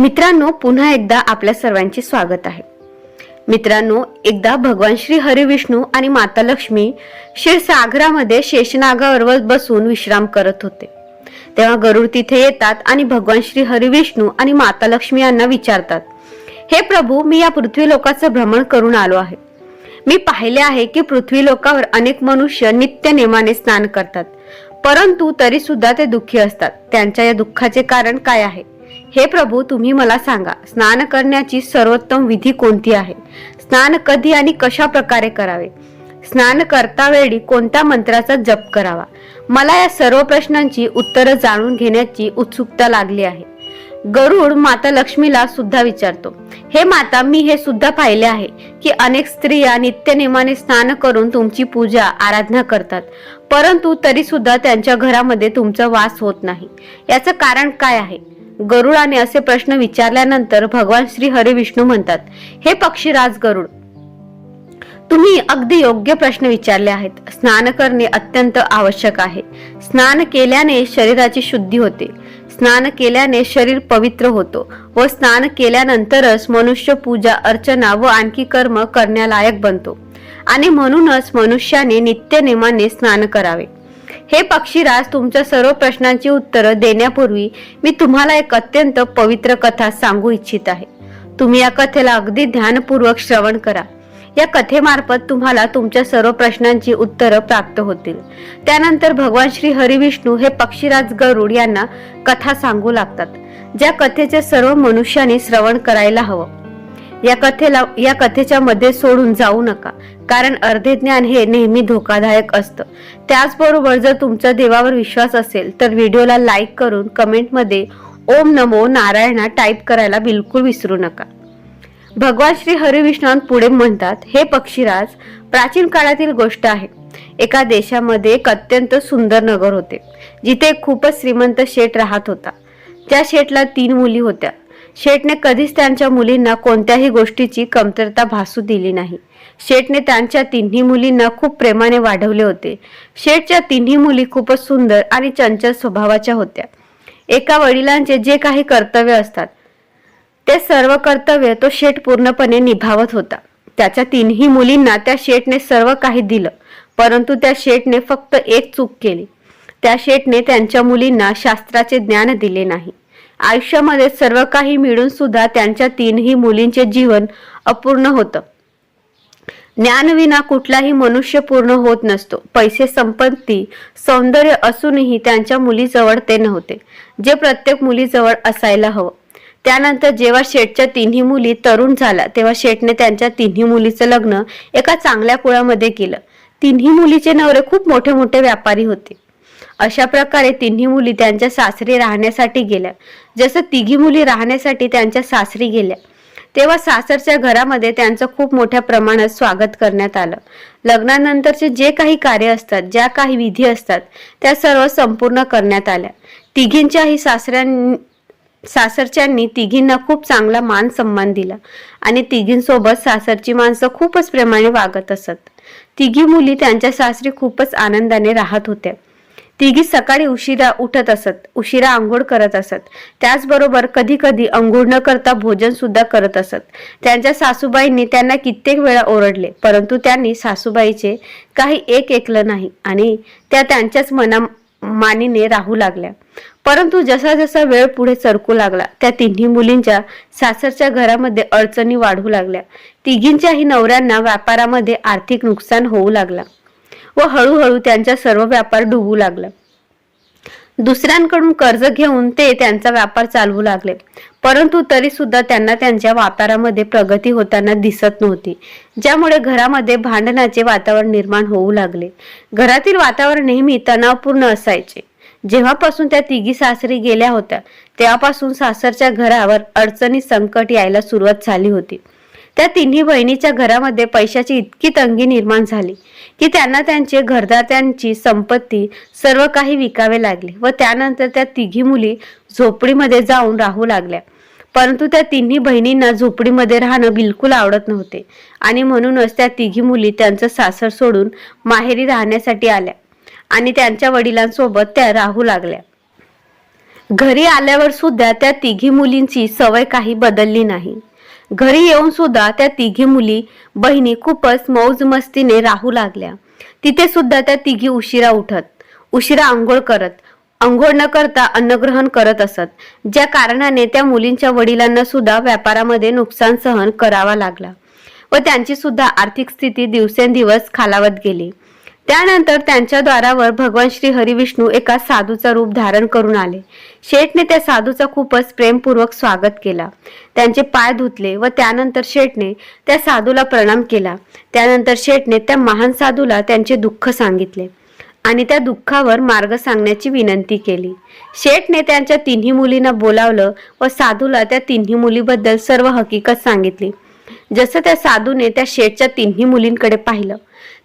मित्रांनो पुन्हा एकदा आपल्या सर्वांचे स्वागत आहे. मित्रांनो एकदा भगवान श्री हरिविष्णू आणि माता लक्ष्मी क्षीरसागरामध्ये शेषनागावर बसून विश्राम करत होते. तेव्हा गरुड तिथे येतात आणि भगवान श्री हरिविष्णू आणि माता लक्ष्मी यांना विचारतात हे प्रभू मी या पृथ्वी लोकाचं भ्रमण करून आलो आहे. मी पाहिले आहे की पृथ्वी लोकावर अनेक मनुष्य नित्य नेमाने स्नान करतात परंतु तरी सुद्धा ते दुःखी असतात. त्यांच्या या दुःखाचे कारण काय आहे? हे प्रभू तुम्ही मला सांगा स्नान करण्याची सर्वोत्तम विधी कोणती आहे? स्नान कधी आणि कशा प्रकारे करावे? स्नान करता वेळी कोणत्या मंत्राचा जप करावा? मला या सर्व प्रश्नांची उत्तरं जाणून घेण्याची उत्सुकता लागली आहे. गरुड माता लक्ष्मीला सुद्धा विचारतो हे माता मी हे सुद्धा पाहिले आहे की अनेक स्त्रिया नित्यनेमाने स्नान करून तुमची पूजा आराधना करतात. परंतु तरी सुद्धा त्यांच्या घरामध्ये तुमचा वास होत नाही. याचं कारण काय आहे? गरुडाने असे प्रश्न विचारल्यानंतर भगवान श्री हरिविष्णू म्हणतात हे पक्षीराज गरुड तुम्ही अगदी योग्य प्रश्न विचारले आहेत. स्नान करणे अत्यंत आवश्यक आहे. स्नान केल्याने शरीराची शुद्धी होते. स्नान केल्याने शरीर पवित्र होतो व स्नान केल्यानंतरच मनुष्य पूजा अर्चना व आणखी कर्म करण्यालायक बनतो. आणि म्हणूनच मनुष्याने नित्य नेमाने स्नान करावे. हे पक्षीराज तुमच्या सर्व प्रश्नांची उत्तरं देण्यापूर्वी मी तुम्हाला एक अत्यंत पवित्र कथा सांगू इच्छित आहे. तुम्ही या कथेला अगदी ध्यानपूर्वक श्रवण करा. या कथेमार्फत तुम्हाला तुमच्या सर्व प्रश्नांची उत्तरं प्राप्त होतील. त्यानंतर भगवान श्री हरिविष्णू हे पक्षीराज गरुड यांना कथा सांगू लागतात ज्या कथेचे सर्व मनुष्याने श्रवण करायला हवं. या कथेला या कथेच्या मध्ये सोडून जाऊ नका. कारण अर्धे ज्ञान हे नेहमी धोकादायक असतं. त्याचबरोबर जर तुमचा देवावर विश्वास असेल तर व्हिडिओला लाईक करून कमेंटमध्ये ओम नमो नारायणा टाईप करायला बिलकुल विसरू नका. भगवान श्री हरिविष्णू पुढे म्हणतात हे पक्षीराज प्राचीन काळातील गोष्ट आहे. एका देशामध्ये एक अत्यंत सुंदर नगर होते जिथे खूपच श्रीमंत शेठ राहत होता. त्या शेठला तीन मुली होत्या. शेठने कधीच त्यांच्या मुलींना कोणत्याही गोष्टीची कमतरता भासू दिली नाही. शेठने त्यांच्या तिन्ही मुलींना खूप प्रेमाने वाढवले होते. शेठच्या तिन्ही मुली खूपच सुंदर आणि चंचल स्वभावाच्या होत्या. एका वडिलांचे जे काही कर्तव्य असतात ते सर्व कर्तव्य तो शेठ पूर्णपणे निभावत होता. त्याच्या तिन्ही मुलींना त्या शेठने सर्व काही दिलं परंतु त्या शेठने फक्त एक चूक केली. त्या शेठने त्यांच्या मुलींना शास्त्राचे ज्ञान दिले नाही. आयुष्यामध्ये सर्व काही मिळून सुद्धा त्यांच्या तीनही मुलींचे जीवन अपूर्ण होतं. ज्ञानविना कुठलाही मनुष्य पूर्ण होत नसतो. पैसे संपत्ती सौंदर्य असूनही त्यांच्या मुलीजवळ ते नव्हते जे प्रत्येक मुलीजवळ असायला हवं. त्यानंतर जेव्हा शेठच्या तिन्ही मुली तरुण झाल्या तेव्हा शेठने त्यांच्या तिन्ही मुलीचं लग्न एका चांगल्या कुळामध्ये केलं. तिन्ही मुलीचे नवरे खूप मोठे मोठे व्यापारी होते. अशा प्रकारे तिन्ही मुली त्यांच्या सासरी राहण्यासाठी गेल्या. जसं तिघी मुली राहण्यासाठी त्यांच्या सासरी गेल्या. तेव्हा सासरच्या घरामध्ये त्यांचं खूप मोठ्या प्रमाणात स्वागत करण्यात आलं. लग्नानंतरचे जे काही कार्य असतात ज्या काही विधी असतात त्या सर्व संपूर्ण करण्यात आल्या. तिघींच्याही सासऱ्यां सासरच्यांनी तिघींना खूप चांगला मान सन्मान दिला आणि तिघींसोबत सासरची माणसं खूपच प्रेमाने वागत असत. तिघी मुली त्यांच्या सासरी खूपच आनंदाने राहत होत्या. तिघी सकाळी उशिरा उठत असत उशिरा आंघोळ करत असत. त्याचबरोबर कधी कधी आंघोळ न करता भोजन सुद्धा करत असत. त्यांच्या सासूबाईंनी त्यांना कित्येक वेळा ओरडले परंतु त्यांनी सासूबाईचे काही एक ऐकलं नाही आणि त्या त्यांच्याच मना मानीने राहू लागल्या. परंतु जसा जसा वेळ पुढे सरकू लागला त्या तिन्ही मुलींच्या सासरच्या घरामध्ये अडचणी वाढू लागल्या. तिघींच्याही नवऱ्यांना व्यापारामध्ये आर्थिक नुकसान होऊ लागला. व हळूहळू त्यांचा सर्व व्यापार डुबू लागला. दुसऱ्यांकडून कर्ज घेऊन ते त्यांचा व्यापार चालवू लागले. परंतु तरी सुद्धा त्यांना त्यांच्या व्यापारामध्ये प्रगती होताना दिसत नव्हती ज्यामुळे घरामध्ये भांडणाचे वातावरण निर्माण होऊ लागले. घरातील वातावरण नेहमी तणावपूर्ण असायचे. जेव्हापासून त्या तिघी सासरी गेल्या होत्या तेव्हापासून सासरच्या घरावर अडचणी संकट यायला सुरुवात झाली होती. त्या तिन्ही बहिणीच्या घरामध्ये पैशाची इतकी तंगी निर्माण झाली की त्यांना त्यांचे घरदात्यांची संपत्ती सर्व काही विकावे लागले व त्यानंतर त्या तिघी मुली झोपडीमध्ये जाऊन राहू लागल्या. परंतु त्या तिन्ही बहिणींना झोपडीमध्ये राहणं बिलकुल आवडत नव्हते आणि म्हणूनच त्या तिघी मुली त्यांचं सासर सोडून माहेरी राहण्यासाठी आल्या आणि त्यांच्या वडिलांसोबत त्या राहू लागल्या. घरी आल्यावर सुद्धा त्या तिघी मुलींची सवय काही बदलली नाही. घरी येऊन सुद्धा त्या तिघी मुली बहिणी खूपच मौज मस्तीने राहू लागल्या. तिथे सुद्धा त्या तिघी उशिरा उठत उशिरा आंघोळ करत आंघोळ न करता अन्नग्रहण करत असत ज्या कारणाने त्या मुलींच्या वडिलांना सुद्धा व्यापारामध्ये नुकसान सहन करावा लागला व त्यांची सुद्धा आर्थिक स्थिती दिवसेंदिवस खालावत गेली. त्यानंतर त्यांच्या द्वारावर भगवान श्री हरिविष्णू एका साधूचा रूप धारण करून आले. शेठने त्या साधूचा खूपच प्रेमपूर्वक स्वागत केला. त्यांचे पाय धुतले व त्यानंतर शेठने त्या साधूला प्रणाम केला. त्यानंतर शेठने त्या महान साधूला त्यांचे दुःख सांगितले आणि त्या दुःखावर मार्ग सांगण्याची विनंती केली. शेठने त्यांच्या तिन्ही मुलींना बोलावलं व साधूला त्या तिन्ही मुलीबद्दल सर्व हकीकत सांगितली. जसं त्या साधूने त्या शेठच्या तिन्ही मुलींकडे पाहिलं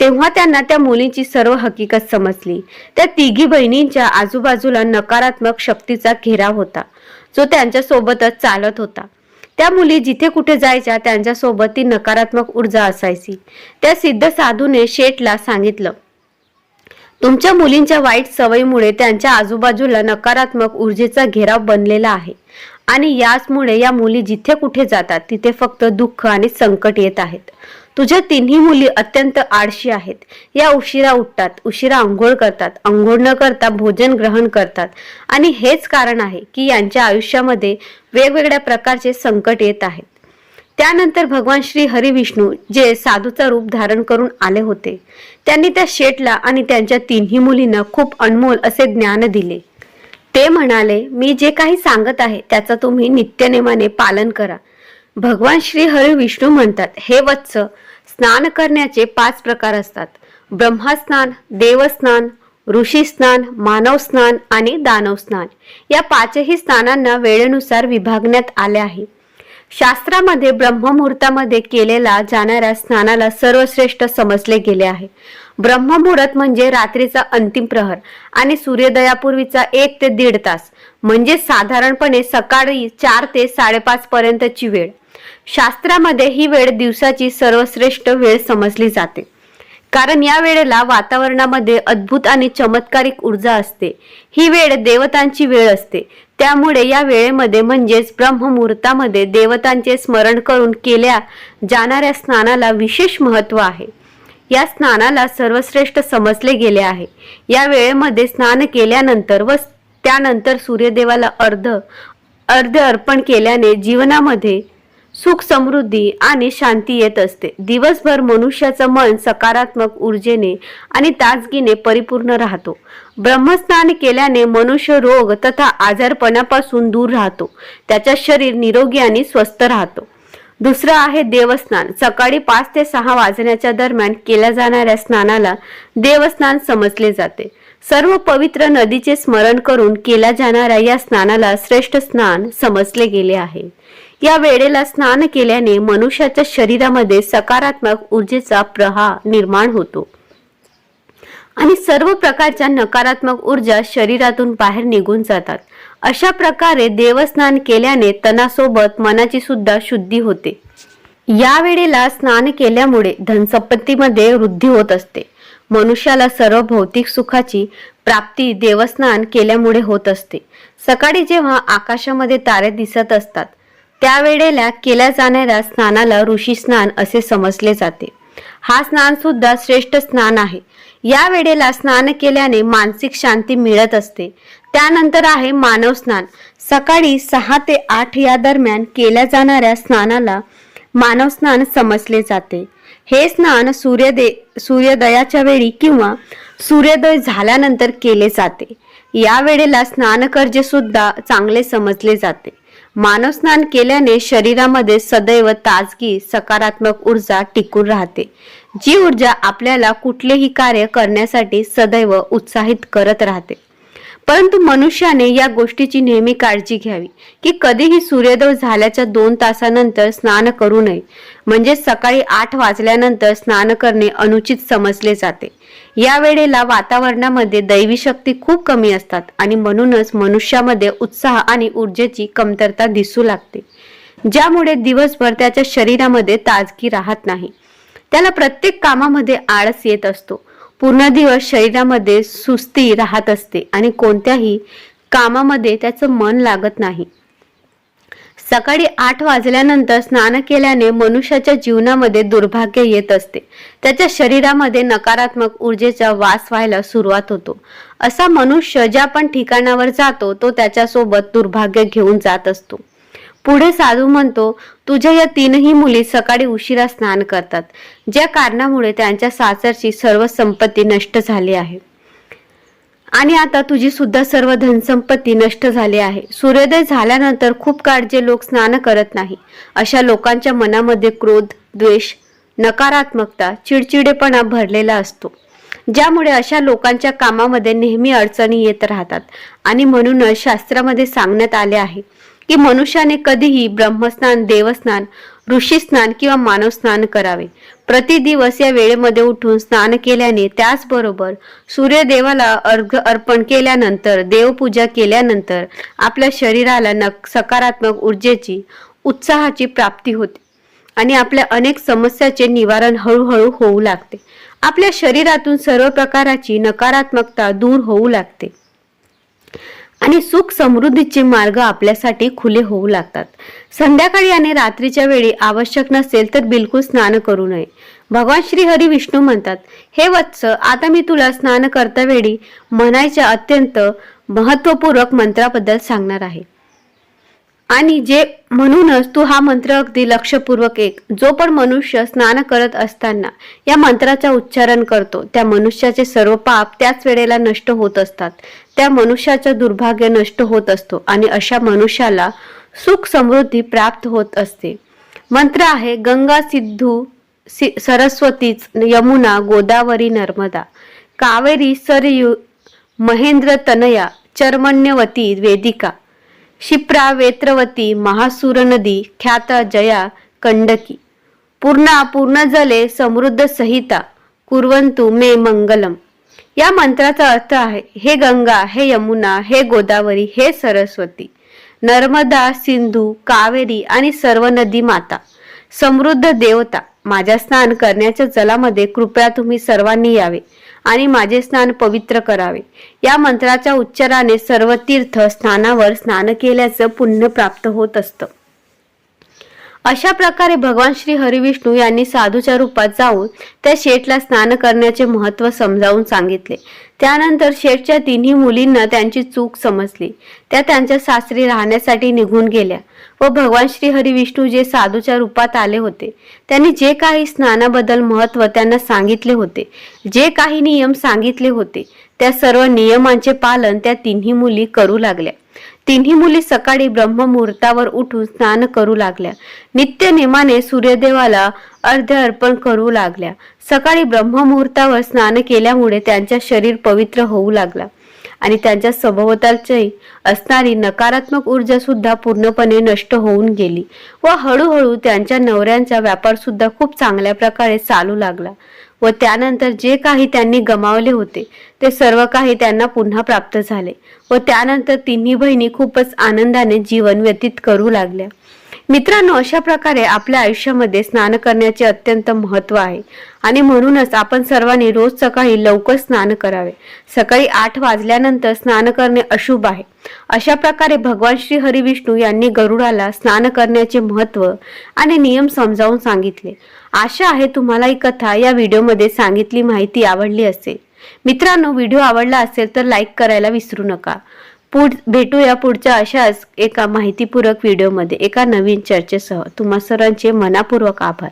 तेव्हा त्यांना त्या मुलींची सर्व हकीकत समजली. त्या तिघी बहिणींच्या आजूबाजूला नकारात्मक शक्तीचा घेराव होता जो त्यांच्या सोबतच चालत होता. त्या मुली जिथे कुठे जायच्या त्यांच्यासोबत ती नकारात्मक ऊर्जा असायची. त्या सिद्ध साधूने शेठला सांगितलं तुमच्या मुलींच्या वाईट सवयीमुळे त्यांच्या आजूबाजूला नकारात्मक ऊर्जेचा घेराव बनलेला आहे आणि याचमुळे या मुली जिथे कुठे जातात तिथे फक्त दुःख आणि संकट येत आहेत. तुझ्या तिन्ही मुली अत्यंत आळशी आहेत. या उशिरा उठतात उशिरा आंघोळ करतात आंघोळ न करता भोजन ग्रहण करतात. आणि हेच कारण आहे की यांच्या आयुष्यामध्ये वेगवेगळ्या प्रकारचे संकट येत आहेत. त्यानंतर भगवान श्री हरिविष्णू जे साधूचा रूप धारण करून आले होते त्यांनी त्या शेटला आणि त्यांच्या तिन्ही मुलींना खूप अनमोल असे ज्ञान दिले. ते म्हणाले मी जे काही सांगत आहे त्याचं तुम्ही नित्यनेमाने पालन करा. भगवान श्री हरी विष्णू म्हणतात हे वत्स स्नान करण्याचे पाच प्रकार असतात. ब्रह्मस्नान देवस्नान ऋषी स्नान मानव स्नान आणि दानव स्नान या पाचही स्नानांना वेळेनुसार विभागण्यात आले आहे. शास्त्रामध्ये ब्रह्ममुहूर्तामध्ये केलेला जाणाऱ्या स्नानाला सर्वश्रेष्ठ समजले गेले आहे. ब्रह्ममुहूर्त म्हणजे रात्रीचा अंतिम प्रहर आणि सूर्योदयापूर्वीचा एक ते दीड तास म्हणजे साधारणपणे सकाळी चार ते साडेपाच पर्यंतची वेळ. शास्त्रामध्ये ही वेळ दिवसाची सर्वश्रेष्ठ वेळ समजली जाते. कारण या वेळेला वातावरणामध्ये अद्भुत आणि चमत्कारिक ऊर्जा असते. ही वेळ देवतांची वेळ असते. त्यामुळे या वेळेमध्ये म्हणजेच ब्रह्ममुहूर्तामध्ये देवतांचे स्मरण करून केल्या जाणाऱ्या स्नानाला विशेष महत्त्व आहे. या स्नानाला सर्वश्रेष्ठ समजले गेले आहे. या वेळेमध्ये स्नान केल्यानंतर व त्यानंतर सूर्यदेवाला अर्ध अर्ध अर्पण केल्याने जीवनामध्ये सुख समृद्धी आणि शांती येत असते. दिवसभर मनुष्याचं मन सकारात्मक ऊर्जेने आणि ताजगीने परिपूर्ण राहतो. ब्रह्मस्नान केल्याने मनुष्य रोग तथा आजारपणापासून दूर राहतो. त्याचा शरीर निरोगी आणि स्वस्थ राहतो. दुसरं आहे देवस्नान सकाळी पाच ते सहा वाजण्याच्या दरम्यान केल्या जाणाऱ्या स्नानाला देवस्नान समजले जाते. सर्व पवित्र नदीचे स्मरण करून केल्या जाणाऱ्या या स्नानाला श्रेष्ठ स्नान समजले गेले आहे. या वेळेला स्नान केल्याने मनुष्याच्या शरीरामध्ये सकारात्मक ऊर्जेचा प्रहा निर्माण होतो. आणि सर्व प्रकारच्या नकारात्मक ऊर्जा शरीरातून बाहेर निघून जातात. अशा प्रकारे देवस्नान केल्याने तणासोबत मनाची सुद्धा शुद्धी होते. या वेळेला स्नान केल्यामुळे धनसंपत्तीमध्ये वृद्धी होत असते. मनुष्याला सर्व भौतिक सुखाची प्राप्ती देवस्नान केल्यामुळे होत असते. सकाळी जेव्हा आकाशामध्ये तारे दिसत असतात त्यावेळेला केल्या जाणाऱ्या स्नानाला ऋषी स्नान असे समजले जाते. हा स्नान सुद्धा श्रेष्ठ स्नान आहे. या वेळेला स्नान केल्याने मानसिक शांती मिळत असते. त्यानंतर आहे मानव स्नान. सकाळी सहा ते आठ या दरम्यान केल्या जाणाऱ्या स्नानाला मानव स्नान समजले जाते. हे स्नान सूर्यदे सूर्योदयाच्या वेळी किंवा सूर्योदय झाल्यानंतर केले जाते. या वेळेला स्नानकर्जे सुद्धा चांगले समजले जाते. मानवस्नान केल्याने शरीरामध्ये सदैव ताजगी सकारात्मक ऊर्जा टिकून राहते. जी ऊर्जा आपल्याला कुठलेही कार्य करण्यासाठी सदैव उत्साहित करत राहते. परंतु मनुष्याने या गोष्टीची नेहमी काळजी घ्यावी की कधीही सूर्योदय झाल्याच्या दोन तासानंतर स्नान करू नये. म्हणजे सकाळी आठ वाजल्यानंतर स्नान करणे अनुचित समजले जाते. या वेळेला वातावरणामध्ये दैवी शक्ती खूप कमी असतात आणि म्हणूनच मनुष्यामध्ये उत्साह आणि ऊर्जेची कमतरता दिसू लागते. ज्यामुळे दिवसभर त्याच्या शरीरामध्ये ताजगी राहत नाही. त्याला प्रत्येक कामामध्ये आळस येत असतो. पूर्ण दिवस शरीरामध्ये सुस्ती राहत असते आणि कोणत्याही कामामध्ये त्याचं मन लागत नाही. सकाळी आठ वाजल्यानंतर स्नान केल्याने मनुष्याच्या जीवनामध्ये दुर्भाग्य येत असते. त्याच्या शरीरामध्ये नकारात्मक ऊर्जेचा वास व्हायला सुरुवात होतो. असा मनुष्य ज्या पण ठिकाणावर जातो तो त्याच्यासोबत दुर्भाग्य घेऊन जात असतो. पुढे साधू म्हणतो तुझ्या या तीनही मुली सकाळी उशिरा स्नान करतात. ज्या कारणामुळे त्यांच्या सासरची सर्व संपत्ती नष्ट झाली आहे. आणि आता तुझी सुद्धा सर्व धनसंपत्ती नष्ट झाली आहे. सूर्योदय झाल्यानंतर खूप काळ जे लोक स्नान करत नाही. अशा लोकांच्या मनामध्ये क्रोध द्वेष नकारात्मकता चिडचिडेपणा भरलेला असतो. ज्यामुळे अशा लोकांच्या कामामध्ये नेहमी अडचणी येत राहतात. आणि म्हणूनच शास्त्रामध्ये सांगण्यात आले आहे की मनुष्याने कधीही ब्रह्मस्नान देवस्नान ऋषी स्नान किंवा मानव स्नान करावे. प्रतिदिवस या वेळेमध्ये उठून स्नान केल्याने त्याचबरोबर सूर्यदेवाला अर्घ अर्पण केल्यानंतर देवपूजा केल्यानंतर आपल्या शरीराला नक सकारात्मक ऊर्जेची उत्साहाची प्राप्ती होते आणि आपल्या अनेक समस्याचे निवारण हळूहळू होऊ लागते. आपल्या शरीरातून सर्व प्रकाराची नकारात्मकता दूर होऊ लागते आणि सुख समृद्धीचे मार्ग आपल्यासाठी खुले होऊ लागतात. संध्याकाळी आणि रात्रीच्या वेळी आवश्यक नसेल तर बिलकुल स्नान करू नये. भगवान श्री हरी विष्णू म्हणतात हे वत्स आता मी तुला स्नान करता वेळी म्हणायच्या अत्यंत महत्वपूर्वक मंत्राबद्दल सांगणार आहे. आणि जे म्हणूनच तू हा मंत्र अगदी लक्षपूर्वक एक जो पण मनुष्य स्नान करत असताना या मंत्राचा उच्चारण करतो त्या मनुष्याचे सर्व पाप त्याच वेळेला नष्ट होत असतात. त्या मनुष्याचं दुर्भाग्य नष्ट होत असतो आणि अशा मनुष्याला सुख समृद्धी प्राप्त होत असते. मंत्र आहे गंगा सिद्धू सरस्वतीच यमुना गोदावरी नर्मदा. कावेरी सरयू महेंद्र तनया चर्मण्यवती वेदिका. शिप्रा वेत्रवती महासूर नदी ख्यात जया कंडकी. पूर्णा पूर्ण जले समृद्ध सहिता कुर्वंतु मे मंगलम. या मंत्राचा अर्थ आहे हे गंगा हे यमुना हे गोदावरी हे सरस्वती. नर्मदा सिंधू कावेरी आणि सर्व नदी माता. समृद्ध देवता. माझ्या स्नान करण्याच्या जलामध्ये कृपया तुम्ही सर्वांनी यावे आणि माझे स्नान पवित्र करावे. या मंत्राच्या उच्चाराने सर्व तीर्थ स्नानावर स्नान केल्याचं पुण्य प्राप्त होत असतं. अशा प्रकारे भगवान श्री हरिविष्णू यांनी साधूच्या रूपात जाऊन त्या शेठला स्नान करण्याचे महत्त्व समजावून सांगितले. त्यानंतर शेठच्या तिन्ही मुलींना त्यांची चूक समजली. त्या त्यांच्या सासरी राहण्यासाठी निघून गेल्या. व भगवान श्री हरिविष्णू जे साधूच्या रूपात आले होते त्यांनी जे काही स्नानाबद्दल महत्त्व त्यांना सांगितले होते जे काही नियम सांगितले होते त्या सर्व नियमांचे पालन त्या तिन्ही मुली करू लागल्या. तिन्ही मुली सकाळी ब्रह्ममुहूर्तावर उठून स्नान करू लागल्या. नित्य नेमाने सूर्यदेवाला अर्ध अर्पण करू लागल्या. सकाळी ब्रह्ममुहूर्तावर स्नान केल्यामुळे त्यांच्या शरीर पवित्र होऊ लागला. आणि त्यांच्या सभोवतालची असणारी नकारात्मक ऊर्जा सुद्धा पूर्णपणे नष्ट होऊन गेली व हळूहळू त्यांच्या नवऱ्यांचा व्यापार सुद्धा खूप चांगल्या प्रकारे चालू लागला व त्यानंतर जे काही त्यांनी गमावले होते ते सर्व काही त्यांना पुन्हा प्राप्त झाले व त्यानंतर तिन्ही बहिणी खूपच आनंदाने जीवन व्यतीत करू लागल्या. मित्रांनो अशा प्रकारे आपल्या आयुष्यामध्ये स्नान करण्याचे अत्यंत महत्त्व आहे. आणि म्हणूनच आपण सर्वांनी रोज सकाळी लवकर स्नान करावे. सकाळी आठ वाजल्यानंतर स्नान करणे अशुभ आहे. अशा प्रकारे भगवान श्री हरिविष्णू यांनी गरुडाला स्नान करण्याचे महत्त्व आणि नियम समजावून सांगितले. आशा आहे तुम्हाला ही कथा या व्हिडिओमध्ये सांगितली माहिती आवडली असेल. मित्रांनो व्हिडिओ आवडला असेल तर लाईक करायला विसरू नका. पुढ भेटूया पुढच्या अशाच एका माहितीपूरक व्हिडिओमध्ये एका नवीन चर्चेसह. तुम्हा सर्वांचे मनापूर्वक आभार.